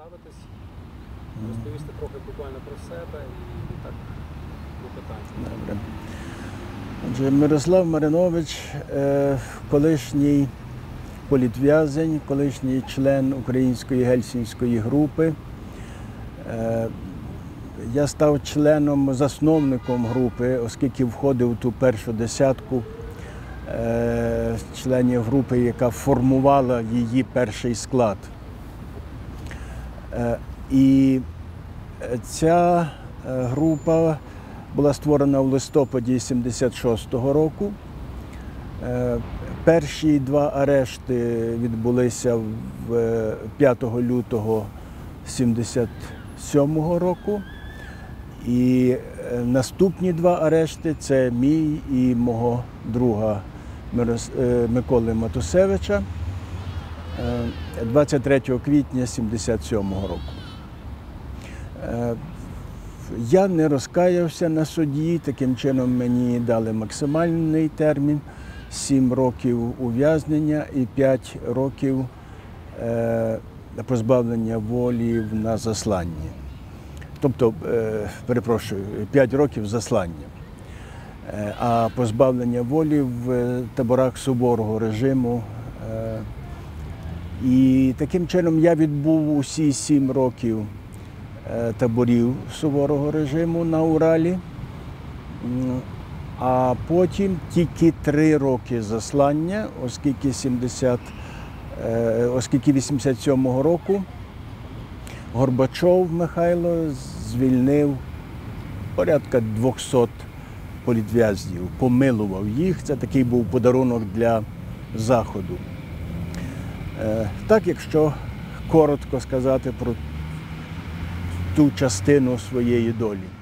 представитись, розповісти трохи буквально про себе і, так до питань. Добре. Отже, Мирослав Маринович, е, колишній політв'язень, колишній член української гельсінської групи. Е, Я став членом, засновником групи, оскільки входив в ту першу десятку е, членів групи, яка формувала її перший склад. Е, І ця е, група була створена в листопаді 76-го року. Е, Перші два арешти відбулися е, 5 лютого 77-го року. І е, наступні два арешти це мій і мого друга е, Миколи Матусевича е, 23 квітня 77-го року. Е, я не розкаявся на суді, таким чином мені дали максимальний термін 7 років ув'язнення і 5 років е, позбавлення волі на засланні. Тобто, е, перепрошую, 5 років заслання. Е, а позбавлення волі в е, таборах суворого режиму. І таким чином я відбув усі 7 років е, таборів суворого режиму на Уралі. А потім тільки три роки заслання, оскільки 70, е, оскільки 87-го року Горбачов Михайло звільнив порядка 200 політв'язнів, помилував їх. Це такий був подарунок для Заходу. Е, Так, якщо коротко сказати про ту частину своєї долі.